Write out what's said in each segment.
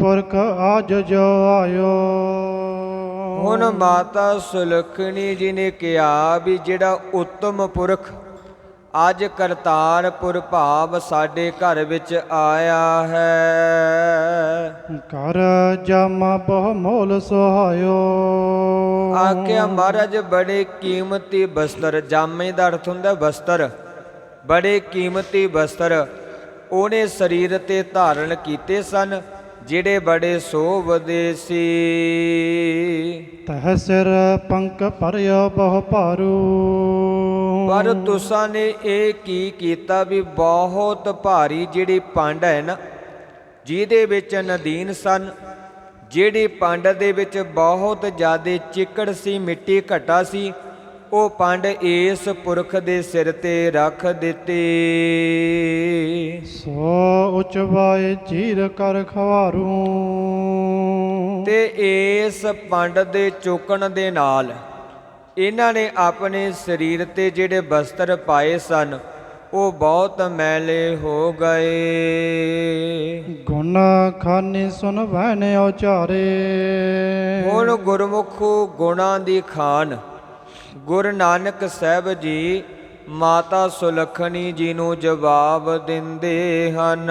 ਪੁਰਖ ਆਜ ਜੋ ਆਇਓ। ਹੁਣ ਮਾਤਾ ਸੁਲਖਣੀ ਜੀ ਨੇ ਕਿਹਾ ਵੀ ਜਿਹੜਾ ਉੱਤਮ ਪੁਰਖ ਅੱਜ ਕਰਤਾਰਪੁਰ ਭਾਵ ਸਾਡੇ ਘਰ ਵਿੱਚ ਆਇਆ ਹੈ। ਕਰ ਜਮਾ ਬਹੁ ਮੋਲ ਸੁਹਾਇਓ। ਆਖਿਆ ਮਹਾਰਾਜ ਬੜੇ ਕੀਮਤੀ ਬਸਤਰ ਜਾਮੇ ਦਾ ਅਰਥ ਹੁੰਦਾ ਬਸਤਰ। ਬੜੇ ਕੀਮਤੀ ਬਸਤਰ। ਉਹਨੇ ਸਰੀਰ ਤੇ ਧਾਰਨ ਕੀਤੇ ਸਨ। ਜਿਹੜੇ ਬੜੇ ਸੋਭਦੇ ਸੀ। ਤਹ ਸਿਰ ਪੰਕ ਭਰਿਓ ਬਹੁ ਭਾਰੂ। ਪਰ ਤੁਸਾਂ ਨੇ ਇਹ ਕੀ ਕੀਤਾ ਵੀ ਬਹੁਤ ਭਾਰੀ ਜਿਹੜੀ ਪੰਡ ਹੈ ਨਾ ਜਿਹਦੇ ਵਿੱਚ ਨਦੀਨ ਸਨ ਜਿਹੜੀ ਪੰਡ ਦੇ ਵਿੱਚ ਬਹੁਤ ਜ਼ਿਆਦੇ ਚਿੱਕੜ ਸੀ ਮਿੱਟੀ ਘਟਾ ਸੀ ਉਹ ਪੰਡ ਇਸ ਪੁਰਖ ਦੇ ਸਿਰ ਤੇ ਰੱਖ ਦਿੱਤੀ। ਸੋ ਉਚਵਾਏ ਚੀਰ ਕਰ ਖਵਾਰੂ। ਤੇ ਇਸ ਪੰਡ ਦੇ ਚੁੱਕਣ ਦੇ ਨਾਲ ਇਹਨਾਂ ਨੇ ਆਪਣੇ ਸਰੀਰ ਤੇ ਜਿਹੜੇ ਬਸਤਰ ਪਾਏ ਸਨ ਉਹ ਬਹੁਤ ਮੈਲੇ ਹੋ ਗਏ। ਗੁਣ ਖਾਨੀ ਸੁਨ ਵਹਿਨ ਉਚਾਰੇ ਹੁਣ ਗੁਰਮੁਖੋ ਗੁਣਾਂ ਦੀ ਖਾਨ ਗੁਰੂ ਨਾਨਕ ਸਾਹਿਬ ਜੀ ਮਾਤਾ ਸੁਲਖਣੀ ਜੀ ਨੂੰ ਜਵਾਬ ਦਿੰਦੇ ਹਨ।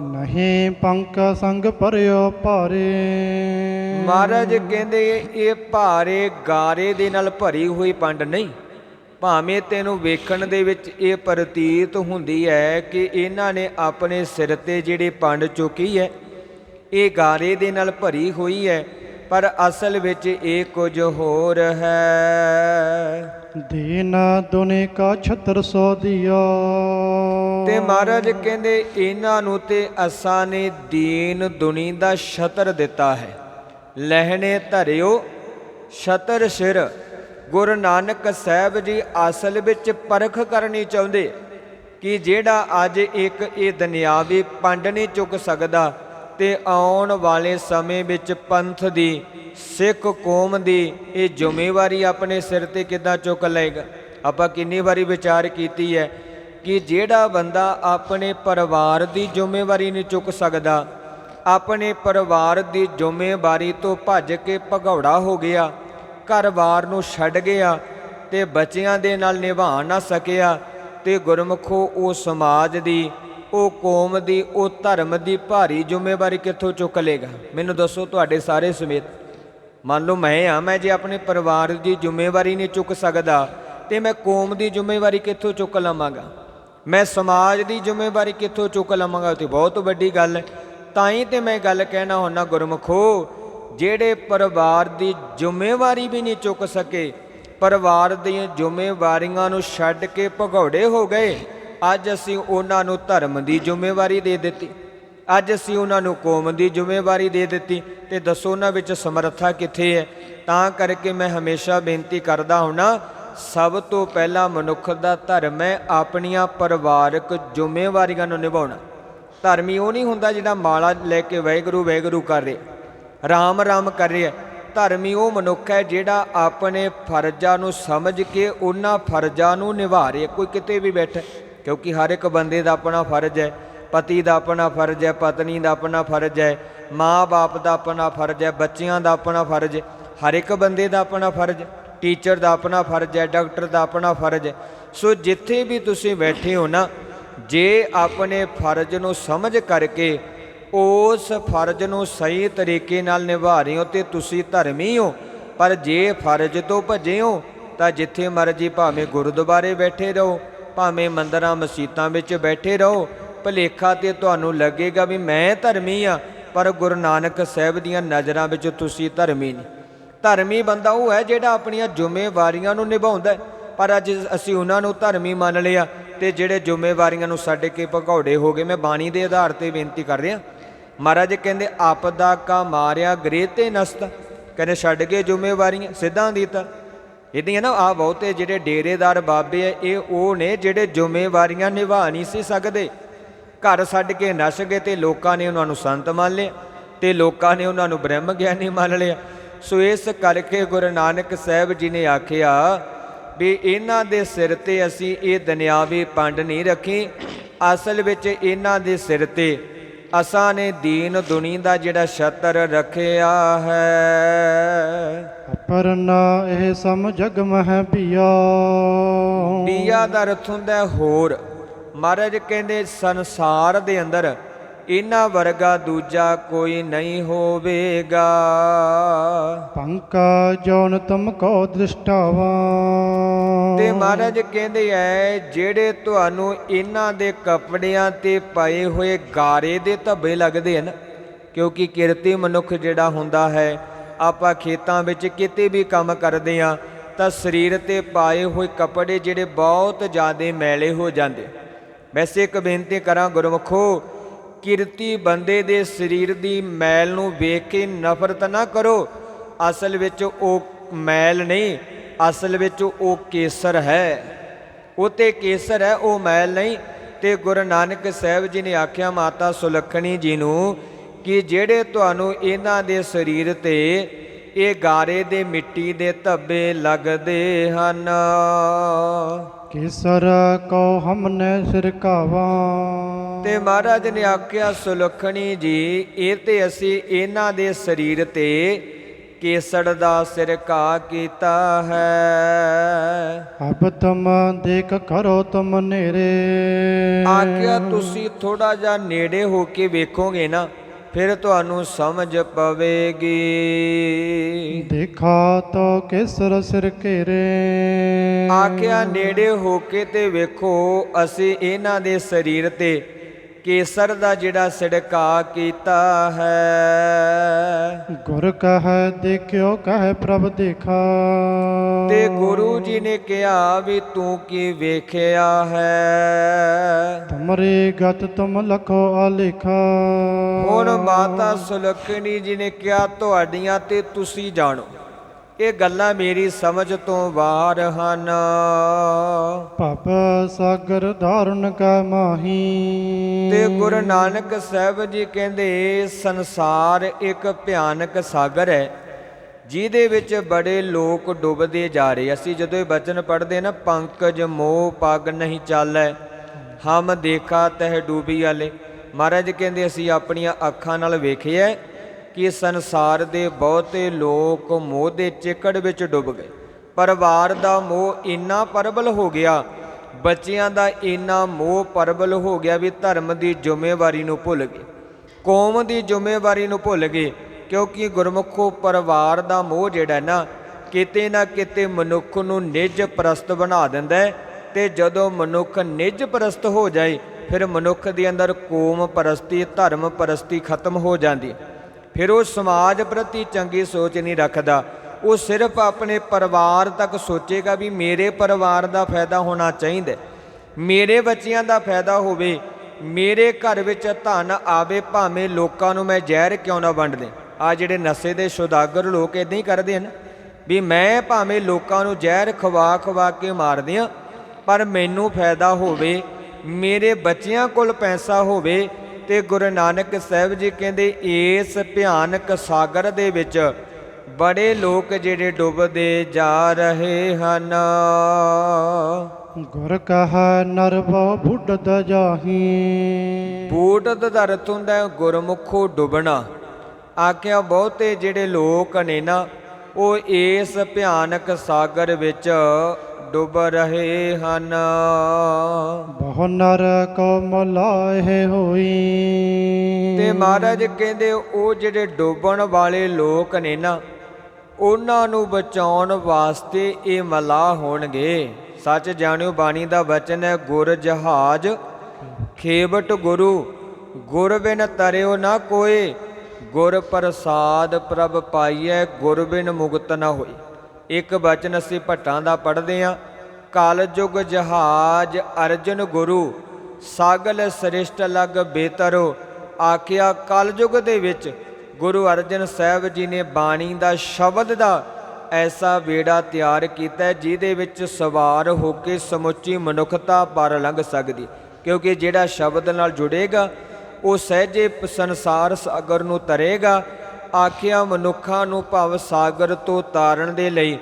ਨਹੀਂ ਪੰਕ ਸੰਗ ਭਰਿਓ ਭਾਰੇ। ਮਹਾਰਾਜ ਕਹਿੰਦੇ ਇਹ ਭਾਰੇ ਗਾਰੇ ਦੇ ਨਾਲ ਭਰੀ ਹੋਈ ਪੰਡ ਨਹੀਂ। ਭਾਵੇਂ ਤੈਨੂੰ ਵੇਖਣ ਦੇ ਵਿੱਚ ਇਹ ਪ੍ਰਤੀਤ ਹੁੰਦੀ ਹੈ ਕਿ ਇਹਨਾਂ ਨੇ ਆਪਣੇ ਸਿਰ ਤੇ ਜਿਹੜੀ ਪੰਡ ਚੁੱਕੀ ਹੈ ਇਹ ਗਾਰੇ ਦੇ ਨਾਲ ਭਰੀ ਹੋਈ ਹੈ ਪਰ ਅਸਲ ਵਿੱਚ ਇਹ ਕੁਝ ਹੋਰ ਹੈ। ਦੀਨ ਦੁਨੀ ਕਾ ਛਤਰ ਸੋ ਦਿਓ ਤੇ ਮਹਾਰਾਜ ਕਹਿੰਦੇ ਇਹਨਾਂ ਨੂੰ ਤੇ ਅਸਾਂ ਨੇ ਦੀਨ ਦੁਨੀ ਦਾ ਛਤਰ ਦਿੱਤਾ ਹੈ। ਲਹਿਣੇ ਧਰਿਓ ਛਤਰ ਸਿਰ। ਗੁਰੂ ਨਾਨਕ ਸਾਹਿਬ ਜੀ ਅਸਲ ਵਿੱਚ ਪਰਖ ਕਰਨੀ ਚਾਹੁੰਦੇ ਕਿ ਜਿਹੜਾ ਅੱਜ ਇੱਕ ਇਹ ਦੁਨਿਆਵੀ ਪੰਡ ਨਹੀਂ ਚੁੱਕ ਸਕਦਾ ਤੇ ਆਉਣ ਵਾਲੇ ਸਮੇਂ ਵਿੱਚ ਪੰਥ ਦੀ, ਸਿੱਖ ਕੌਮ ਦੀ ਇਹ ਜ਼ਿੰਮੇਵਾਰੀ ਆਪਣੇ ਸਿਰ ਤੇ ਕਿੱਦਾਂ ਚੁੱਕ ਲਏਗਾ? ਆਪਾਂ ਕਿੰਨੀ ਵਾਰੀ ਵਿਚਾਰ ਕੀਤੀ ਹੈ ਕਿ ਜਿਹੜਾ ਬੰਦਾ ਆਪਣੇ ਪਰਿਵਾਰ ਦੀ ਜ਼ਿੰਮੇਵਾਰੀ ਨਹੀਂ ਚੁੱਕ ਸਕਦਾ, ਆਪਣੇ ਪਰਿਵਾਰ ਦੀ ਜ਼ਿੰਮੇਵਾਰੀ ਤੋਂ ਭੱਜ ਕੇ ਭਗੌੜਾ ਹੋ ਗਿਆ ਘਰ-ਬਾਰ ਨੂੰ ਛੱਡ ਗਿਆ ਤੇ ਬੱਚਿਆਂ ਦੇ ਨਾਲ ਨਿਭਾ ਨਾ ਸਕਿਆ ਤੇ ਗੁਰਮਖੋ ਉਹ ਸਮਾਜ ਦੀ ਉਹ ਕੌਮ ਦੀ, ਉਹ ਧਰਮ ਦੀ ਭਾਰੀ ਜ਼ਿੰਮੇਵਾਰੀ ਕਿੱਥੋਂ ਚੁੱਕ ਲੇਗਾ ਮੈਨੂੰ ਦੱਸੋ ਤੁਹਾਡੇ ਸਾਰੇ ਸਮੇਤ। ਮੰਨ ਲਓ ਮੈਂ ਆ, ਮੈਂ ਜੇ ਆਪਣੇ ਪਰਿਵਾਰ ਦੀ ਜ਼ਿੰਮੇਵਾਰੀ ਨਹੀਂ ਚੁੱਕ ਸਕਦਾ, ਤੇ ਮੈਂ ਕੌਮ ਦੀ ਜ਼ਿੰਮੇਵਾਰੀ ਕਿੱਥੋਂ ਚੁੱਕ ਲਵਾਂਗਾ? ਮੈਂ ਸਮਾਜ ਦੀ ਜ਼ਿੰਮੇਵਾਰੀ ਕਿੱਥੋਂ ਚੁੱਕ ਲਵਾਂਗਾ? ਤੇ ਬਹੁਤ ਵੱਡੀ ਗੱਲ ਹੈ। ਤਾਂ ਹੀ ਤੇ ਮੈਂ ਗੱਲ ਕਹਿਣਾ ਹੁੰਨਾ ਗੁਰਮਖੋ, ਜਿਹੜੇ ਪਰਿਵਾਰ ਦੀ ਜ਼ਿੰਮੇਵਾਰੀ ਵੀ ਨਹੀਂ ਚੁੱਕ ਸਕੇ, ਪਰਿਵਾਰ ਦੀਆਂ ਜ਼ਿੰਮੇਵਾਰੀਆਂ ਨੂੰ ਛੱਡ ਕੇ ਭਗੌੜੇ ਹੋ ਗਏ। ਅੱਜ ਅਸੀਂ ਉਹਨਾਂ ਨੂੰ ਧਰਮ ਦੀ ਜ਼ਿੰਮੇਵਾਰੀ ਦੇ ਦਿੱਤੀ। ਅੱਜ ਅਸੀਂ ਉਹਨਾਂ ਨੂੰ ਕੌਮ ਦੀ ਜ਼ਿੰਮੇਵਾਰੀ ਦੇ ਦਿੱਤੀ ਤੇ ਦੱਸੋ ਉਹਨਾਂ ਵਿੱਚ ਸਮਰੱਥਾ ਕਿੱਥੇ ਹੈ। ਤਾਂ ਕਰਕੇ ਮੈਂ ਹਮੇਸ਼ਾ ਬੇਨਤੀ ਕਰਦਾ ਹੁੰਨਾ ਸਭ ਤੋਂ ਪਹਿਲਾਂ ਮਨੁੱਖ ਦਾ ਧਰਮ ਹੈ ਆਪਣੀਆਂ ਪਰਿਵਾਰਕ ਜ਼ਿੰਮੇਵਾਰੀਆਂ ਨੂੰ ਨਿਭਾਉਣਾ। ਧਰਮੀ ਉਹ ਨਹੀਂ ਹੁੰਦਾ ਜਿਹੜਾ ਮਾਲਾ ਲੈ ਕੇ ਵੈਗਰੂ ਵੈਗਰੂ ਕਰ ਰਿਹਾ, ਰਾਮ ਰਾਮ ਕਰ ਰਿਹਾ। ਧਰਮੀ ਉਹ ਮਨੁੱਖ ਹੈ ਜਿਹੜਾ ਆਪਣੇ ਫਰਜ਼ਾਂ ਨੂੰ ਸਮਝ ਕੇ ਉਹਨਾਂ ਫਰਜ਼ਾਂ ਨੂੰ ਨਿਭਾ ਰਿਹਾ। ਕੋਈ ਕਿਤੇ ਵੀ ਬੈਠਾ ਕਿਉਂਕਿ ਹਰ ਇੱਕ ਬੰਦੇ ਦਾ ਆਪਣਾ ਫਰਜ਼ ਹੈ, ਪਤੀ ਦਾ ਆਪਣਾ ਫਰਜ਼ ਹੈ, ਪਤਨੀ ਦਾ ਆਪਣਾ ਫਰਜ਼ ਹੈ, ਮਾਂ-ਬਾਪ ਦਾ ਆਪਣਾ ਫਰਜ਼ ਹੈ, ਬੱਚਿਆਂ ਦਾ ਆਪਣਾ ਫਰਜ਼ ਹੈ, ਹਰ ਇੱਕ ਬੰਦੇ ਦਾ ਆਪਣਾ ਫਰਜ਼ ਟੀਚਰ ਦਾ ਆਪਣਾ ਫਰਜ਼ ਹੈ, ਡਾਕਟਰ ਦਾ ਆਪਣਾ ਫਰਜ਼ ਹੈ। ਸੋ ਜਿੱਥੇ ਵੀ ਤੁਸੀਂ ਬੈਠੇ ਹੋ ਨਾ, ਜੇ ਆਪਣੇ ਫਰਜ਼ ਨੂੰ ਸਮਝ ਕਰਕੇ ਉਸ ਫਰਜ਼ ਨੂੰ ਸਹੀ ਤਰੀਕੇ ਨਾਲ ਨਿਭਾ ਰਹੇ ਹੋ ਤੇ ਤੁਸੀਂ ਧਰਮੀ ਹੋ, ਪਰ ਜੇ ਫਰਜ਼ ਤੋਂ ਭੱਜੇ ਹੋ, ਤਾਂ ਜਿੱਥੇ ਮਰਜ਼ੀ ਭਾਵੇਂ ਗੁਰਦੁਆਰੇ ਬੈਠੇ ਰਹੋ ਭਾਵੇਂ ਮੰਦਰਾਂ ਮਸੀਤਾਂ ਵਿੱਚ ਬੈਠੇ ਰਹੋ, ਭਲੇਖਾ ਤੇ ਤੁਹਾਨੂੰ ਲੱਗੇਗਾ ਵੀ ਮੈਂ ਧਰਮੀ ਆ ਪਰ ਗੁਰੂ ਨਾਨਕ ਸਾਹਿਬ ਦੀਆਂ ਨਜ਼ਰਾਂ ਵਿੱਚ ਤੁਸੀਂ ਧਰਮੀ ਨਹੀਂ ਧਰਮੀ ਬੰਦਾ ਉਹ ਹੈ ਜਿਹੜਾ ਆਪਣੀਆਂ ਜ਼ਿੰਮੇਵਾਰੀਆਂ ਨੂੰ ਨਿਭਾਉਂਦਾ ਹੈ। ਪਰ ਅੱਜ ਅਸੀਂ ਉਹਨਾਂ ਨੂੰ ਧਰਮੀ ਮੰਨ ਲਿਆ ਤੇ ਜਿਹੜੇ ਜ਼ਿੰਮੇਵਾਰੀਆਂ ਨੂੰ ਛੱਡ ਕੇ ਭਗੌੜੇ ਹੋ ਗਏ, ਮੈਂ ਬਾਣੀ ਦੇ ਆਧਾਰ ਤੇ ਬੇਨਤੀ ਕਰ ਰਿਹਾ ਮਹਾਰਾਜ ਕਹਿੰਦੇ, ਆਪਦਾ ਕਾ ਮਾਰਿਆ, ਗ੍ਰਹਿ ਤੇ ਨਸਤ ਕਹਿੰਦੇ, ਛੱਡ ਕੇ ਜ਼ਿੰਮੇਵਾਰੀਆਂ, ਸਿੱਧਾਂ ਦੀ ਤਾਂ ਇਹਦੀਆਂ ਨਾ ਆ ਬਹੁਤੇ ਜਿਹੜੇ ਡੇਰੇਦਾਰ ਬਾਬੇ ਆ, ਇਹ ਉਹ ਨੇ ਜਿਹੜੇ ਜ਼ਿੰਮੇਵਾਰੀਆਂ ਨਿਭਾ ਨਹੀਂ ਸੀ ਸਕਦੇ। ਘਰ ਛੱਡ ਕੇ ਨਸ ਗਏ ਤੇ ਲੋਕਾਂ ਨੇ ਉਹਨਾਂ ਨੂੰ ਸੰਤ ਮੰਨ ਲਿਆ ਤੇ ਲੋਕਾਂ ਨੇ ਉਹਨਾਂ ਨੂੰ ਬ੍ਰਹਮ ਗਿਆਨੀ ਮੰਨ ਲਿਆ। ਸੋ ਇਸ ਕਰਕੇ ਗੁਰੂ ਨਾਨਕ ਸਾਹਿਬ ਜੀ ਨੇ ਆਖਿਆ ਵੀ ਇਹਨਾਂ ਦੇ ਸਿਰ ਤੇ ਅਸੀਂ ਇਹ ਦੁਨਿਆਵੀ ਪੰਡ ਨਹੀਂ ਰੱਖੀ। ਅਸਲ ਵਿੱਚ ਇਹਨਾਂ ਦੇ ਸਿਰ ਤੇ ਅਸਾਂ ਨੇ ਦੀਨ ਦੁਨੀ ਦਾ ਜਿਹੜਾ ਛਤਰ ਰੱਖਿਆ ਹੈ। ਪਰਨਾ ਇਹ ਸਮ ਜਗ ਮਹਿ ਪਿਆ ਬੀਆ ਦਾ ਅਰਥ ਹੁੰਦਾ ਹੈ ਹੋਰ। ਮਹਾਰਾਜ ਕਹਿੰਦੇ ਸੰਸਾਰ ਦੇ ਅੰਦਰ ਇਹਨਾਂ ਵਰਗਾ ਦੂਜਾ ਕੋਈ ਨਹੀਂ ਹੋਵੇਗਾ। ਪੰਕਾ ਜੋਨ ਤੁਮ ਕੋ ਦ੍ਰਿਸ਼ਟਾਵਾ। ਤੇ ਮਹਾਰਾਜ ਕਹਿੰਦੇ ਐ ਜਿਹੜੇ ਤੁਹਾਨੂੰ ਇਹਨਾਂ ਦੇ ਕੱਪੜਿਆਂ ਤੇ ਪਏ ਹੋਏ ਗਾਰੇ ਦੇ ਧੱਬੇ ਲੱਗਦੇ ਹਨ ਕਿਉਂਕਿ ਕਿਰਤੀ ਮਨੁੱਖ ਜਿਹੜਾ ਹੁੰਦਾ ਹੈ ਆਪਾਂ ਖੇਤਾਂ ਵਿੱਚ ਕਿਤੇ ਵੀ ਕੰਮ ਕਰਦੇ ਆ ਤਾਂ ਸਰੀਰ ਤੇ ਪਾਏ ਹੋਏ ਕੱਪੜੇ ਜਿਹੜੇ ਬਹੁਤ ਜ਼ਿਆਦਾ ਮੈਲੇ ਹੋ ਜਾਂਦੇ। ਵੈਸੇ ਇੱਕ ਬੇਨਤੀ ਕਰਾਂ ਗੁਰਮਖੋ ਕਿਰਤੀ ਬੰਦੇ ਦੇ ਸਰੀਰ ਦੀ ਮੈਲ ਨੂੰ ਵੇਖ ਕੇ ਨਫ਼ਰਤ ਨਾ ਕਰੋ। ਅਸਲ ਵਿੱਚ ਉਹ ਮੈਲ ਨਹੀਂ, ਅਸਲ ਵਿੱਚ ਉਹ ਕੇਸਰ ਹੈ। ਉਹ ਤੇ ਕੇਸਰ ਹੈ, ਉਹ ਮੈਲ ਨਹੀਂ। ਤੇ ਗੁਰੂ ਨਾਨਕ ਸਾਹਿਬ ਜੀ ਨੇ ਆਖਿਆ, ਮਾਤਾ ਸੁਲੱਖਣੀ ਜੀ ਨੂੰ ਕਿ ਜਿਹੜੇ ਤੁਹਾਨੂੰ ਇਹਨਾਂ ਦੇ ਸਰੀਰ ਤੇ ਇਹ ਗਾਰੇ ਦੇ ਮਿੱਟੀ ਦੇ ਧੱਬੇ ਲੱਗਦੇ ਹਨ। ਕੇਸਰ ਕੋ ਹਮਨੇ ਸਿਰਕਾਵਾ ਤੇ ਮਹਾਰਾਜ ਨੇ ਆਖਿਆ ਸੁਲੱਖਣੀ ਜੀ ਇਹ ਤੇ ਅਸੀਂ ਇਹਨਾਂ ਦੇ ਸਰੀਰ ਤੇ ਕੇਸੜ ਦਾ ਸਿਰਕਾ ਕੀਤਾ ਹੈ। ਅਬ ਤੁਮ ਦੇਖ ਕਰੋ ਤੁਮ ਨੇਰੇ। ਆਖਿਆ ਤੁਸੀਂ ਥੋੜਾ ਜਿਹਾ ਨੇੜੇ ਹੋ ਕੇ ਵੇਖੋਗੇ ਨਾ ਫਿਰ ਤੁਹਾਨੂੰ ਸਮਝ ਪਵੇਗੀ। ਦੇਖਾ ਤੋ ਕੇਸਰ ਸਿਰ ਘੇਰੇ। ਆਖਿਆ ਨੇੜੇ ਹੋ ਕੇ ਤੇ ਵੇਖੋ ਅਸੀਂ ਇਹਨਾਂ ਦੇ ਸਰੀਰ ਤੇ ਕੇਸਰ ਦਾ ਜਿਹੜਾ ਸਿੜਕਾ ਕੀਤਾ ਹੈ। ਗੁਰ ਕਹੈ ਦੇਖਿਓ ਕਹੈ ਪ੍ਰਭ ਦੇਖਾ। ਤੇ ਗੁਰੂ ਜੀ ਨੇ ਕਿਹਾ ਵੀ ਤੂੰ ਕੀ ਵੇਖਿਆ ਹੈ। ਤੁਮਰੇ ਗਤ ਤੁਮ ਲਖੋ ਆਲੇਖਾ। ਹੁਣ ਮਾਤਾ ਸੁਲੱਖਣੀ ਜੀ ਨੇ ਕਿਹਾ ਤੁਹਾਡੀਆਂ ਤੇ ਤੁਸੀਂ ਜਾਣੋ। ਇਹ ਗੱਲਾਂ ਮੇਰੀ ਸਮਝ ਤੋਂ ਬਾਹਰ ਹਨ। ਭਵ ਸਾਗਰ ਧਾਰਨ ਕਾ ਮਾਹੀ। ਤੇ ਗੁਰੂ ਨਾਨਕ ਸਾਹਿਬ ਜੀ ਕਹਿੰਦੇ ਸੰਸਾਰ ਇੱਕ ਭਿਆਨਕ ਸਾਗਰ ਹੈ ਜਿਹਦੇ ਵਿੱਚ ਬੜੇ ਲੋਕ ਡੁੱਬਦੇ ਜਾ ਰਹੇ। ਅਸੀਂ ਜਦੋਂ ਇਹ ਬਚਨ ਪੜ੍ਹਦੇ ਨਾ ਪੰਕਜ ਮੋਹ ਪਗ ਨਹੀਂ ਚਾਲੈ ਹਮ ਦੇਖਾ ਤਹ ਡੂਬੀ ਵਾਲੇ। ਮਹਾਰਾਜ ਕਹਿੰਦੇ ਅਸੀਂ ਆਪਣੀਆਂ ਅੱਖਾਂ ਨਾਲ ਵੇਖਿਆ ਕਿ ਸੰਸਾਰ ਦੇ ਬਹੁਤੇ ਲੋਕ ਮੋਹ ਦੇ ਚਿੱਕੜ ਵਿੱਚ ਡੁੱਬ ਗਏ ਪਰਿਵਾਰ ਦਾ ਮੋਹ ਇੰਨਾ ਪਰਬਲ ਹੋ ਗਿਆ, ਬੱਚਿਆਂ ਦਾ ਇੰਨਾ ਮੋਹ ਪਰਬਲ ਹੋ ਗਿਆ ਵੀ ਧਰਮ ਦੀ ਜ਼ਿੰਮੇਵਾਰੀ ਨੂੰ ਭੁੱਲ ਗਏ ਕੌਮ ਦੀ ਜ਼ਿੰਮੇਵਾਰੀ ਨੂੰ ਭੁੱਲ ਗਏ, ਕਿਉਂਕਿ ਗੁਰਮੁਖੋ ਪਰਿਵਾਰ ਦਾ ਮੋਹ ਜਿਹੜਾ ਨਾ, ਕਿਤੇ ਨਾ ਕਿਤੇ ਮਨੁੱਖ ਨੂੰ ਨਿਜ ਪ੍ਰਸਤ ਬਣਾ ਦਿੰਦਾ ਹੈ ਤੇ ਜਦੋਂ ਮਨੁੱਖ ਨਿਜ ਪ੍ਰਸਤ ਹੋ ਜਾਏ, ਫਿਰ ਮਨੁੱਖ ਦੇ ਅੰਦਰ ਕੌਮ ਪ੍ਰਸਤੀ, ਧਰਮ ਪ੍ਰਸਤੀ ਖਤਮ ਹੋ ਜਾਂਦੀ ਹੈ। ਫਿਰ ਉਹ ਸਮਾਜ ਪ੍ਰਤੀ ਚੰਗੀ ਸੋਚ ਨਹੀਂ ਰੱਖਦਾ। ਉਹ ਸਿਰਫ ਆਪਣੇ ਪਰਿਵਾਰ ਤੱਕ ਸੋਚੇਗਾ ਵੀ ਮੇਰੇ ਪਰਿਵਾਰ ਦਾ ਫਾਇਦਾ ਹੋਣਾ ਚਾਹੀਦਾ ਮੇਰੇ ਬੱਚਿਆਂ ਦਾ ਫਾਇਦਾ ਹੋਵੇ, ਮੇਰੇ ਘਰ ਵਿੱਚ ਧਨ ਆਵੇ, ਭਾਵੇਂ ਲੋਕਾਂ ਨੂੰ ਮੈਂ ਜ਼ਹਿਰ ਕਿਉਂ ਨਾ ਵੰਡ ਦੇ ਆ ਜਿਹੜੇ ਨਸ਼ੇ ਦੇ ਸੁਦਾਗਰ ਲੋਕ ਇਦਾਂ ਹੀ ਕਰਦੇ ਹਨ ਵੀ ਮੈਂ ਭਾਵੇਂ ਲੋਕਾਂ ਨੂੰ ਜ਼ਹਿਰ ਖਵਾ ਖਵਾ ਕੇ ਮਾਰ ਦਿਆਂ, ਪਰ ਮੈਨੂੰ ਫਾਇਦਾ ਹੋਵੇ, ਮੇਰੇ ਬੱਚਿਆਂ ਕੋਲ ਪੈਸਾ ਹੋਵੇ ਤੇ ਗੁਰੂ ਨਾਨਕ ਸਾਹਿਬ ਜੀ ਕਹਿੰਦੇ ਇਸ ਭਿਆਨਕ ਸਾਗਰ ਦੇ ਵਿੱਚ ਬੜੇ ਲੋਕ ਜਿਹੜੇ ਡੁੱਬਦੇ ਜਾ ਰਹੇ ਹਨ। ਗੁਰ ਕਹੈ ਨਰ ਬਹੁ ਬੁੱਢਤ ਜਾਹੀ। ਬੂਟ ਦਾ ਅਰਥ ਹੁੰਦਾ ਗੁਰਮੁਖੋ ਡੁੱਬਣਾ। ਆਖਿਆ ਬਹੁਤੇ ਜਿਹੜੇ ਲੋਕ ਨੇ ਨਾ ਉਹ ਇਸ ਭਿਆਨਕ ਸਾਗਰ ਵਿੱਚ ਡੁੱਬ ਰਹੇ ਹਨ। ਬਹੁ ਨਰ ਕੋ ਮਲਾਏ ਹੋਈ। ਤੇ ਮਹਾਰਾਜ ਕਹਿੰਦੇ ਉਹ ਜਿਹੜੇ ਡੁੱਬਣ ਵਾਲੇ ਲੋਕ ਨੇ ਨਾ ਉਹਨਾਂ ਨੂੰ ਬਚਾਉਣ ਵਾਸਤੇ ਇਹ ਮਲਾਹ ਹੋਣਗੇ। ਸੱਚ ਜਾਣਿਓ ਬਾਣੀ ਦਾ ਵਚਨ ਹੈ ਗੁਰ ਜਹਾਜ ਖੇਵਟ ਗੁਰੂ ਗੁਰ ਬਿਨ ਤਰਿਓ ਨਾ ਕੋਏ ਗੁਰ ਪ੍ਰਸਾਦ ਪ੍ਰਭ ਪਾਈਐ ਗੁਰ ਬਿਨ ਮੁਕਤ ਨਾ ਹੋਈ। ਇੱਕ ਬਚਨ ਅਸੀਂ ਭੱਟਾਂ ਦਾ ਪੜ੍ਹਦੇ ਹਾਂ। ਕਲ ਯੁਗ ਜਹਾਜ ਅਰਜਨ ਗੁਰੂ, ਸਾਗਲ ਸ੍ਰਿਸ਼ਟ ਲਗ ਬੇਤਰੋ। ਆਖਿਆ ਕਲਯੁਗ ਦੇ ਵਿੱਚ ਗੁਰੂ ਅਰਜਨ ਸਾਹਿਬ ਜੀ ਨੇ ਬਾਣੀ ਦਾ ਸ਼ਬਦ ਦਾ ਐਸਾ ਬੇੜਾ ਤਿਆਰ ਕੀਤਾ, ਜਿਹਦੇ ਵਿੱਚ ਸਵਾਰ ਹੋ ਕੇ ਸਮੁੱਚੀ ਮਨੁੱਖਤਾ ਪਰ ਲੰਘ ਸਕਦੀ। ਕਿਉਂਕਿ ਜਿਹੜਾ ਸ਼ਬਦ ਨਾਲ ਜੁੜੇਗਾ, ਉਹ ਸਹਿਜੇ ਸੰਸਾਰ ਸਾਗਰ ਨੂੰ ਤਰੇਗਾ। ਆਖਿਆ, ਮਨੁੱਖਾਂ ਨੂੰ ਭਵ ਸਾਗਰ ਤੋਂ ਤਾਰਨ ਦੇ ਲਈ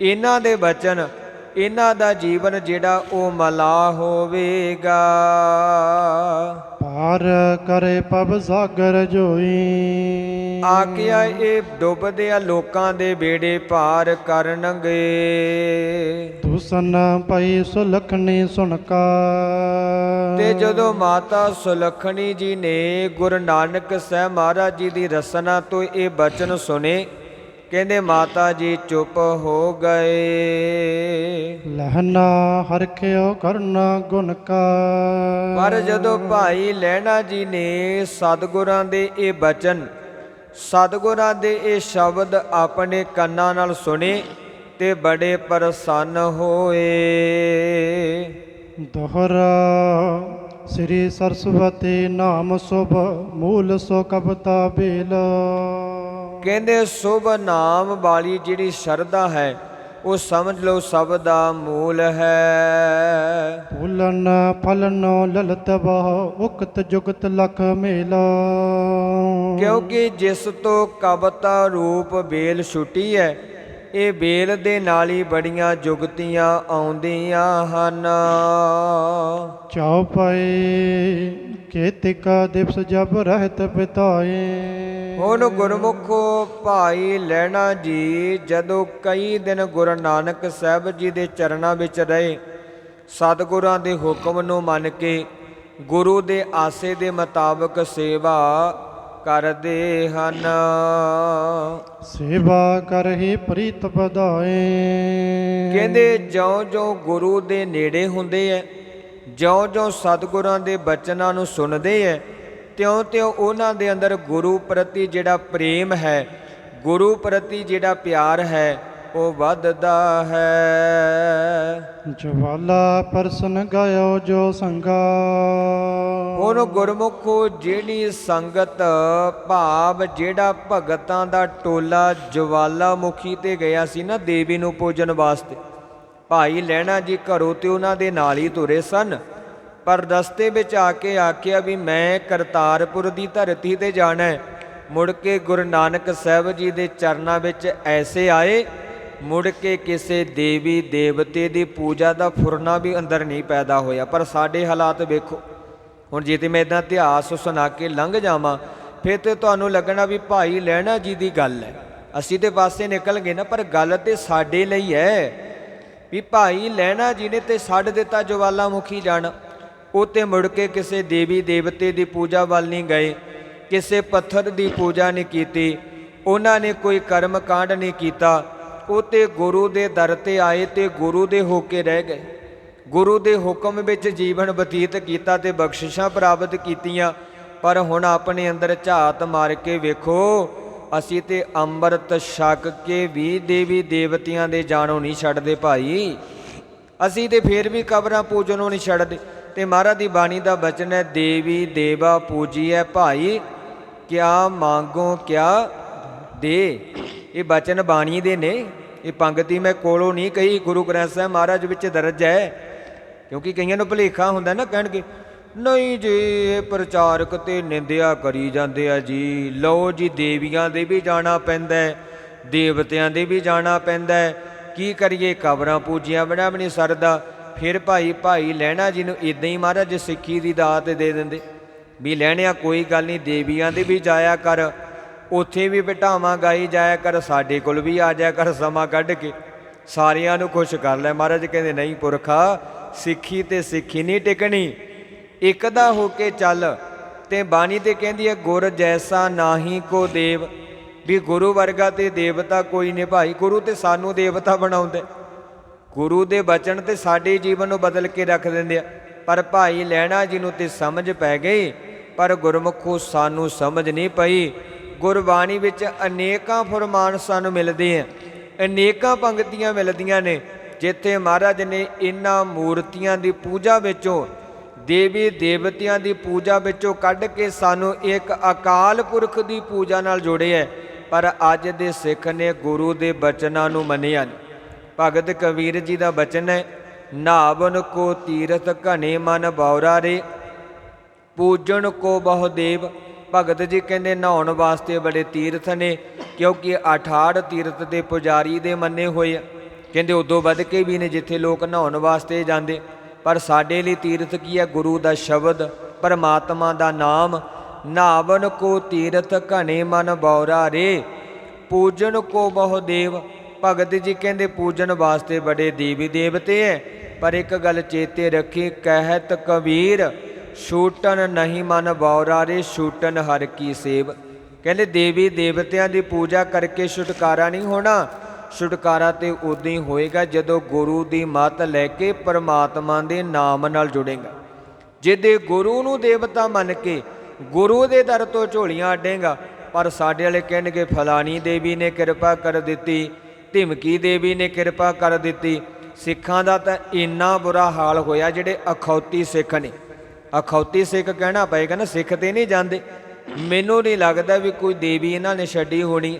ਇਹਨਾਂ ਦੇ ਬਚਨ, ਇਹਨਾਂ ਦਾ ਜੀਵਨ ਜਿਹੜਾ ਉਹ ਮਲਾ ਹੋਵੇਗਾ। ਪਾਰ ਕਰੇ ਪਬ ਸਾਗਰ ਜੋਈ। ਆਕਿਆ ਇਹ ਡੁੱਬਦੇ ਆ ਲੋਕਾਂ ਦੇ ਬੇੜੇ ਪਾਰ ਕਰਨਗੇ ਤੁਸਨ ਪਈ ਸੁਲਖਣੀ ਸੁਣਕਾ ਤੇ ਜਦੋਂ ਮਾਤਾ ਸੁਲਖਣੀ ਜੀ ਨੇ ਗੁਰੂ ਨਾਨਕ ਸਾਹਿਬ ਮਹਾਰਾਜ ਜੀ ਦੀ ਰਸਨਾ ਤੋਂ ਇਹ ਬਚਨ ਸੁਨੇ ਕਹਿੰਦੇ ਮਾਤਾ ਜੀ ਚੁੱਪ ਹੋ ਗਏ। ਲਹਨਾ ਹਰਖਿਓ ਕਰਨਾ ਗੁਣ ਕਾ ਪਰ ਜਦੋਂ ਭਾਈ ਲਹਿਣਾ ਜੀ ਨੇ ਸਤਿਗੁਰਾਂ ਦੇ ਇਹ ਬਚਨ ਸਤਿਗੁਰਾਂ ਦੇ ਇਹ ਸ਼ਬਦ ਆਪਣੇ ਕੰਨਾਂ ਨਾਲ ਸੁਣੇ ਤੇ ਬੜੇ ਪ੍ਰਸੰਨ ਹੋਏ। ਦੋਹਰਾ ਸ੍ਰੀ ਸਰਸਵਤੀ ਨਾਮ ਸੁਭ ਮੂਲ ਸੋ ਕਬਤਾ ਬੇਲ। ਕਹਿੰਦੇ ਸੁਭ ਨਾਮ ਵਾਲੀ ਜਿਹੜੀ ਸ਼ਰਧਾ ਹੈ ਉਹ ਸਮਝ ਲਓ ਸਭ ਦਾ ਮੂਲ ਹੈ। ਫੁੱਲਨ ਫਲਨ ਲਲਤ ਬਹੁ ਉਕਤ ਜੁਗਤ ਲਖ ਮੇਲਾ। ਕਿਉਂਕਿ ਜਿਸ ਤੋਂ ਕਵਤਾ ਰੂਪ ਬੇਲ ਛੁੱਟੀ ਹੈ ਇਹ ਬੇਲ ਦੇ ਨਾਲ ਹੀ ਬੜੀਆਂ ਜੁਗਤੀਆਂ ਆਉਂਦੀਆਂ ਹਨ। ਚਾਉ ਪਏ ਕੇਤਿਕਾ ਦਿਵਸ ਜਬ ਰਹਿਤ ਬਿਤਾਏ। ਹੁਣ ਗੁਰਮੁਖੋ ਭਾਈ ਲੈਣਾ ਜੀ ਜਦੋਂ ਕਈ ਦਿਨ ਗੁਰੂ ਨਾਨਕ ਸਾਹਿਬ ਜੀ ਦੇ ਚਰਨਾਂ ਵਿੱਚ ਰਹੇ ਸਤਿਗੁਰਾਂ ਦੇ ਹੁਕਮ ਨੂੰ ਮੰਨ ਕੇ ਗੁਰੂ ਦੇ ਆਸੇ ਦੇ ਮੁਤਾਬਕ ਸੇਵਾ ਕਰਦੇ ਹਨ। ਸੇਵਾ ਕਰਹਿ ਪ੍ਰੀਤ ਵਧਾਏ। ਕਹਿੰਦੇ ਜਿਉਂ-ਜਿਉਂ ਗੁਰੂ ਦੇ ਨੇੜੇ ਹੁੰਦੇ ਐ ਜਿਉਂ-ਜਿਉਂ ਸਤਿਗੁਰਾਂ ਦੇ ਬਚਨਾਂ ਨੂੰ ਸੁਣਦੇ ਐ ਤਿਉਂ-ਤਿਉਂ ਉਹਨਾਂ ਦੇ ਅੰਦਰ ਗੁਰੂ ਪ੍ਰਤੀ ਜਿਹੜਾ ਪ੍ਰੇਮ ਹੈ ਗੁਰੂ ਪ੍ਰਤੀ ਜਿਹੜਾ ਪਿਆਰ ਹੈ ਉਹ ਵੱਧਦਾ ਹੈ। ਜਵਾਲਾ ਪਰਸਨ ਗਾਇਓ ਜੋ ਸੰਗਾ। ਹੁਣ ਗੁਰਮੁਖੋ ਜਿਹੜੀ ਸੰਗਤ ਭਾਵ ਜਿਹੜਾ ਭਗਤਾਂ ਦਾ ਟੋਲਾ ਜਵਾਲਾਮੁਖੀ ਤੇ ਗਿਆ ਸੀ ਨਾ ਦੇਵੀ ਨੂੰ ਪੂਜਣ ਵਾਸਤੇ। ਭਾਈ ਲੈਣਾ ਜੀ ਘਰੋਂ ਤੇ ਉਹਨਾਂ ਦੇ ਨਾਲ ਹੀ ਤੁਰੇ ਸਨ। ਪਰ ਰਸਤੇ ਵਿੱਚ ਆ ਕੇ ਆਖਿਆ ਵੀ ਮੈਂ ਕਰਤਾਰਪੁਰ ਦੀ ਧਰਤੀ ਤੇ ਜਾਣਾ ਹੈ। ਮੁੜ ਕੇ ਗੁਰੂ ਨਾਨਕ ਸਾਹਿਬ ਜੀ ਦੇ ਚਰਨਾਂ ਵਿੱਚ ਐਸੇ ਆਏ ਮੁੜ ਕੇ ਕਿਸੇ ਦੇਵੀ ਦੇਵਤੇ ਦੀ ਪੂਜਾ ਦਾ ਫੁਰਨਾ ਵੀ ਅੰਦਰ ਨਹੀਂ ਪੈਦਾ ਹੋਇਆ। ਪਰ ਸਾਡੇ ਹਾਲਾਤ ਵੇਖੋ। ਹੁਣ ਜੇ ਤੇ ਮੈਂ ਇਦਾਂ ਇਤਿਹਾਸ ਸੁਣਾ ਕੇ ਲੰਘ ਜਾਵਾਂ, ਫਿਰ ਤੇ ਤੁਹਾਨੂੰ ਲੱਗਣਾ ਵੀ ਭਾਈ ਲੈਣਾ ਜੀ ਦੀ ਗੱਲ ਹੈ। ਅਸੀਂ ਤੇ ਪਾਸੇ ਨਿਕਲ ਗਏ ਨਾ, ਪਰ ਗੱਲ ਤੇ ਸਾਡੇ ਲਈ ਹੈ ਵੀ ਭਾਈ ਲੈਣਾ ਜੀ ਨੇ ਤੇ ਛੱਡ ਦਿੱਤਾ ਜਵਾਲਾਮੁਖੀ ਜਾਣਾ। ਉਹ ਤੇ ਮੁੜ ਕੇ ਕਿਸੇ ਦੇਵੀ ਦੇਵਤੇ ਦੀ ਪੂਜਾ ਵੱਲ ਨਹੀਂ ਗਏ, ਕਿਸੇ ਪੱਥਰ ਦੀ ਪੂਜਾ ਨਹੀਂ ਕੀਤੀ, ਉਹਨਾਂ ਨੇ ਕੋਈ ਕਰਮ ਕਾਂਡ ਨਹੀਂ ਕੀਤਾ। ਉਹ ਤੇ ਗੁਰੂ ਦੇ ਦਰ ਤੇ ਆਏ ਤੇ ਗੁਰੂ ਦੇ ਹੋ ਕੇ ਰਹਿ ਗਏ। ਗੁਰੂ ਦੇ ਹੁਕਮ ਵਿੱਚ ਜੀਵਨ ਬਤੀਤ ਕੀਤਾ ਤੇ ਬਖਸ਼ਿਸ਼ਾਂ ਪ੍ਰਾਪਤ ਕੀਤੀਆਂ, ਪਰ ਹੁਣ ਆਪਣੇ ਅੰਦਰ ਝਾਤ ਮਾਰ ਕੇ ਵੇਖੋ, ਅਸੀਂ ਤੇ ਅੰਮ੍ਰਿਤ ਛਕ ਕੇ ਵੀ ਦੇਵੀ ਦੇਵਤਿਆਂ ਦੇ ਜਾਣੋਂ ਨਹੀਂ ਛੱਡਦੇ ਭਾਈ। ਅਸੀਂ ਤੇ ਫੇਰ ਵੀ ਕਬਰਾਂ ਪੂਜਣੋਂ ਨਹੀਂ ਛੱਡਦੇ। ਤੇ ਮਹਾਰਾਜ ਦੀ ਬਾਣੀ ਦਾ ਬਚਨ ਹੈ, ਦੇਵੀ ਦੇਵਾ ਪੂਜੀ ਹੈ ਭਾਈ, ਕਿਆ ਮੰਗੋ ਕਿਆ ਦੇ। ਇਹ ਬਚਨ ਬਾਣੀ ਦੇ ਨੇ। ਇਹ ਪੰਗਤੀ ਮੈਂ ਕੋਲੋਂ ਨਹੀਂ ਕਹੀ, ਗੁਰੂ ਗ੍ਰੰਥ ਸਾਹਿਬ ਮਹਾਰਾਜ ਵਿੱਚ ਦਰਜ ਹੈ। ਕਿਉਂਕਿ ਕਈਆਂ ਨੂੰ ਭੁਲੇਖਾ ਹੁੰਦਾ ਨਾ ਕਹਿਣਗੇ, ਨਹੀਂ ਜੀ, ਇਹ ਪ੍ਰਚਾਰਕ ਤੇ ਨਿੰਦਿਆ ਕਰੀ ਜਾਂਦੇ ਆ ਜੀ। ਲਓ ਜੀ, ਦੇਵੀਆਂ ਦੇ ਵੀ ਜਾਣਾ ਪੈਂਦਾ ਦੇਵਤਿਆਂ ਦੇ ਵੀ ਜਾਣਾ ਪੈਂਦਾ ਕੀ ਕਰੀਏ, ਕਬਰਾਂ ਪੂਜੀਆਂ ਬਣਾ ਬਣੀ ਸਰਦਾ। ਫਿਰ ਭਾਈ ਭਾਈ ਲੈਣਾ ਜੀ ਨੂੰ ਇਦਾਂ ਹੀ ਮਹਾਰਾਜ ਸਿੱਖੀ ਦੀ ਦਾਤ ਦੇ ਦਿੰਦੇ। ਵੀ ਲੈਣਿਆ ਕੋਈ ਗੱਲ ਨਹੀਂ, ਦੇਵੀਆਂ ਦੇ ਵੀ ਜਾਇਆ ਕਰ। ਉੱਥੇ ਵੀ ਬਿਠਾਵਾਂ ਗਾਈ ਜਾਇਆ ਕਰ, ਸਾਡੇ ਕੋਲ ਵੀ ਆ ਜਾਇਆ ਕਰ ਸਮਾਂ ਕੱਢ ਕੇ। ਸਾਰਿਆਂ ਨੂੰ ਖੁਸ਼ ਕਰ ਲੈ ਮਹਾਰਾਜ, ਕਹਿੰਦੇ ਨਹੀਂ ਪੁਰਖਾ, ਸਿੱਖੀ ਤੇ ਸਿੱਖੀ ਨਹੀਂ ਟਿਕਣੀ। ਇੱਕਦਾ ਹੋ ਕੇ ਚੱਲ, ਤੇ ਬਾਣੀ ਤੇ ਕਹਿੰਦੀ ਹੈ, ਗੁਰ ਜੈਸਾ ਨਾਹੀ ਕੋ ਦੇਵ। ਵੀ ਗੁਰੂ ਵਰਗਾ ਤੇ ਦੇਵਤਾ ਕੋਈ ਨਹੀਂ ਭਾਈ। ਗੁਰੂ ਤੇ ਸਾਨੂੰ ਦੇਵਤਾ ਬਣਾਉਂਦੇ। ਗੁਰੂ ਦੇ ਬਚਨ ਤੇ ਸਾਡੇ ਜੀਵਨ ਨੂੰ ਬਦਲ ਕੇ ਰੱਖ ਦਿੰਦੇ ਆ। ਪਰ ਭਾਈ ਲੈਣਾ ਜੀ ਨੂੰ ਤੇ ਸਮਝ ਪੈ ਗਈ, ਪਰ ਗੁਰਮੁਖੋ ਸਾਨੂੰ ਸਮਝ ਨਹੀਂ ਪਈ। ਗੁਰਬਾਣੀ ਵਿੱਚ ਅਨੇਕਾਂ ਫਰਮਾਨ ਸਾਨੂੰ ਮਿਲਦੇ ਆ। ਅਨੇਕਾਂ ਪੰਕਤੀਆਂ ਮਿਲਦੀਆਂ ਨੇ, ਜਿੱਥੇ ਮਹਾਰਾਜ ਨੇ ਇਹਨਾਂ ਮੂਰਤੀਆਂ ਦੀ ਪੂਜਾ ਵਿੱਚੋਂ, ਦੇਵੀ ਦੇਵਤਿਆਂ ਦੀ ਪੂਜਾ ਵਿੱਚੋਂ ਕੱਢ ਕੇ ਸਾਨੂੰ ਇੱਕ ਅਕਾਲ ਪੁਰਖ ਦੀ ਪੂਜਾ ਨਾਲ ਜੋੜਿਆ ਪਰ ਅੱਜ ਦੇ ਸਿੱਖ ਨੇ ਗੁਰੂ ਦੇ ਬਚਨਾਂ ਨੂੰ ਮੰਨਿਆ ਭਗਤ ਕਬੀਰ ਜੀ ਦਾ ਬਚਨ ਹੈ ਨਾਵਨ ਕੋ ਤੀਰਥ ਘਨੇ ਮਨ ਬੌਰਾ ਰੇ ਪੂਜਣ ਕੋ ਬਹੁ ਦੇਵ ਭਗਤ ਜੀ ਕਹਿੰਦੇ ਨਹਾਉਣ ਵਾਸਤੇ ਬੜੇ ਤੀਰਥ ਨੇ, ਕਿਉਂਕਿ 68 ਤੀਰਥ ਦੇ ਪੁਜਾਰੀ ਦੇ ਮੰਨੇ ਹੋਏ ਆ। ਕਹਿੰਦੇ ਉਦੋਂ ਵੱਧ ਕੇ ਵੀ ਨੇ ਜਿੱਥੇ ਲੋਕ ਨਹਾਉਣ ਵਾਸਤੇ ਜਾਂਦੇ। ਪਰ ਸਾਡੇ ਲਈ ਤੀਰਥ ਕੀ ਹੈ ਗੁਰੂ ਦਾ ਸ਼ਬਦ, ਪਰਮਾਤਮਾ ਦਾ ਨਾਮ, ਨਾਵਨ ਕੋ ਤੀਰਥ ਘਣੇ ਮਨ ਬੌਰਾ ਰੇ, ਪੂਜਨ ਕੋ ਬਹੁ ਦੇਵ। ਭਗਤ ਜੀ ਕਹਿੰਦੇ ਪੂਜਨ ਵਾਸਤੇ ਬੜੇ ਦੇਵੀ ਦੇਵਤੇ ਐ, ਪਰ ਇੱਕ ਗੱਲ ਚੇਤੇ ਰੱਖੀ, ਕਹਿਤ ਕਬੀਰ ਛੂਟਨ ਨਹੀਂ ਮਨ ਬੌਰਾ ਰੇ ਛੂਟਨ ਹਰ ਕੀ ਸੇਵ। ਕਹਿੰਦੇ ਦੇਵੀ ਦੇਵਤਿਆਂ ਦੀ ਪੂਜਾ ਕਰਕੇ ਛੁਟਕਾਰਾ ਨਹੀਂ ਹੋਣਾ। ਛੁਟਕਾਰਾ ਤੇ ਉਦੋਂ ਹੀ ਹੋਏਗਾ ਜਦੋਂ ਗੁਰੂ ਦੀ ਮੱਤ ਲੈ ਕੇ ਪਰਮਾਤਮਾ ਦੇ ਨਾਮ ਨਾਲ ਜੁੜੇਗਾ। ਜਿਹਦੇ ਗੁਰੂ ਨੂੰ ਦੇਵਤਾ ਮੰਨ ਕੇ ਗੁਰੂ ਦੇ ਦਰ ਤੋਂ ਝੋਲੀਆਂ ਅੱਡੇਗਾ, ਪਰ ਸਾਡੇ ਵਾਲੇ ਕਹਿਣਗੇ, ਫਲਾਣੀ ਦੇਵੀ ਨੇ ਕਿਰਪਾ ਕਰ ਦਿੱਤੀ, ਧਿਮਕੀ ਦੇਵੀ ਨੇ ਕਿਰਪਾ ਕਰ ਦਿੱਤੀ। ਸਿੱਖਾਂ ਦਾ ਤਾਂ ਇੰਨਾ ਬੁਰਾ ਹਾਲ ਹੋਇਆ ਜਿਹੜੇ ਅਖੌਤੀ ਸਿੱਖ ਨੇ। ਅਖੌਤੀ ਸਿੱਖ ਕਹਿਣਾ ਪਏਗਾ ਨਾ, ਸਿੱਖ ਤੇ ਨਹੀਂ ਜਾਂਦੇ। ਮੈਨੂੰ ਨਹੀਂ ਲੱਗਦਾ ਵੀ ਕੋਈ ਦੇਵੀ ਇਹਨਾਂ ਨੇ ਛੱਡੀ ਹੋਣੀ।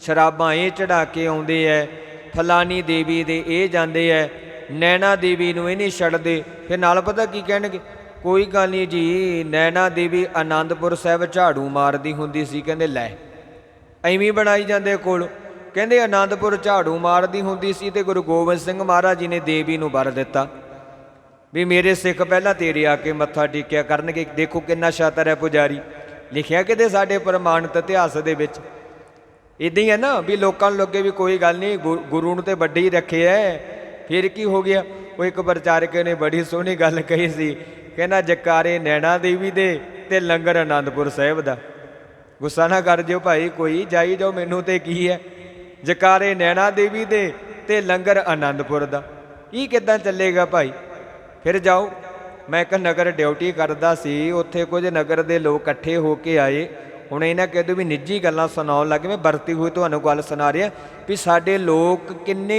ਸ਼ਰਾਬਾਂ ਇਹ ਚੜਾ ਕੇ ਆਉਂਦੇ ਐ, ਫਲਾਨੀ ਦੇਵੀ ਦੇ ਇਹ ਜਾਂਦੇ ਐ, ਨੈਣਾ ਦੇਵੀ ਨੂੰ ਇਹ ਨਹੀਂ ਛੱਡਦੇ। ਫਿਰ ਨਾਲ ਪਤਾ ਕੀ ਕਹਿਣਗੇ? ਕੋਈ ਗੱਲ ਨਹੀਂ ਜੀ, ਨੈਣਾ ਦੇਵੀ ਆਨੰਦਪੁਰ ਸਾਹਿਬ ਝਾੜੂ ਮਾਰਦੀ ਹੁੰਦੀ ਸੀ, ਕਹਿੰਦੇ ਲੈ, ਐਵੇਂ ਬਣਾਈ ਜਾਂਦੇ ਕੋਲ। ਕਹਿੰਦੇ ਆਨੰਦਪੁਰ ਝਾੜੂ ਮਾਰਦੀ ਹੁੰਦੀ ਸੀ ਤੇ ਗੁਰੂ ਗੋਬਿੰਦ ਸਿੰਘ ਮਹਾਰਾਜ ਜੀ ਨੇ ਦੇਵੀ ਨੂੰ ਵਰ ਦਿੱਤਾ। ਵੀ ਮੇਰੇ ਸਿੱਖ ਪਹਿਲਾਂ ਤੇਰੇ ਆ ਕੇ ਮੱਥਾ ਟੇਕਿਆ ਕਰਨਗੇ। ਦੇਖੋ ਕਿੰਨਾ ਸ਼ਾਤਰ ਹੈ ਪੁਜਾਰੀ। ਲਿਖਿਆ ਕਿਤੇ ਸਾਡੇ ਪ੍ਰਮਾਣਿਤ ਇਤਿਹਾਸ ਦੇ ਵਿੱਚ। ਇਦਾਂ ਹੀ ਹੈ ਨਾ ਵੀ ਲੋਕਾਂ ਨੂੰ ਲੱਗੇ ਵੀ ਕੋਈ ਗੱਲ ਨਹੀਂ, ਗੁ- ਗੁਰੂ ਨੂੰ ਤੇ ਵੱਡੇ ਹੀ ਰੱਖੇ ਹੈ। ਫਿਰ ਕੀ ਹੋ ਗਿਆ? ਉਹ ਇੱਕ ਪ੍ਰਚਾਰਕ ਨੇ ਬੜੀ ਸੋਹਣੀ ਗੱਲ ਕਹੀ ਸੀ। ਕਹਿੰਦਾ, ਜਕਾਰੇ ਨੈਣਾ ਦੇਵੀ ਦੇ ਤੇ ਲੰਗਰ ਆਨੰਦਪੁਰ ਸਾਹਿਬ ਦਾ। ਗੁੱਸਾ ਨਾ ਕਰ ਜਿਓ ਭਾਈ, ਕੋਈ ਜਾਈ ਜਾਓ, ਮੈਨੂੰ ਤੇ ਕੀ ਹੈ? ਜਕਾਰੇ ਨੈਣਾ ਦੇਵੀ ਦੇ ਤੇ ਲੰਗਰ ਆਨੰਦਪੁਰ ਦਾ। ਇਹ ਕਿੱਦਾਂ ਚੱਲੇਗਾ ਭਾਈ? ਫਿਰ ਜਾਓ। ਮੈਂ ਇੱਕ ਨਗਰ ਡਿਊਟੀ ਕਰਦਾ ਸੀ। ਉੱਥੇ ਕੁਝ ਨਗਰ ਦੇ ਲੋਕ ਇਕੱਠੇ ਹੋ ਕੇ ਆਏ। ਹੁਣ ਇਹਨਾਂ ਕਹਿੰਦੇ ਵੀ ਨਿੱਜੀ ਗੱਲਾਂ ਸੁਣਾਉਣ ਲੱਗ ਮੈਂ ਵਰਤੀ ਹੋਈ ਤੁਹਾਨੂੰ ਗੱਲ ਸੁਣਾ ਰਿਹਾ ਵੀ ਸਾਡੇ ਲੋਕ ਕਿੰਨੇ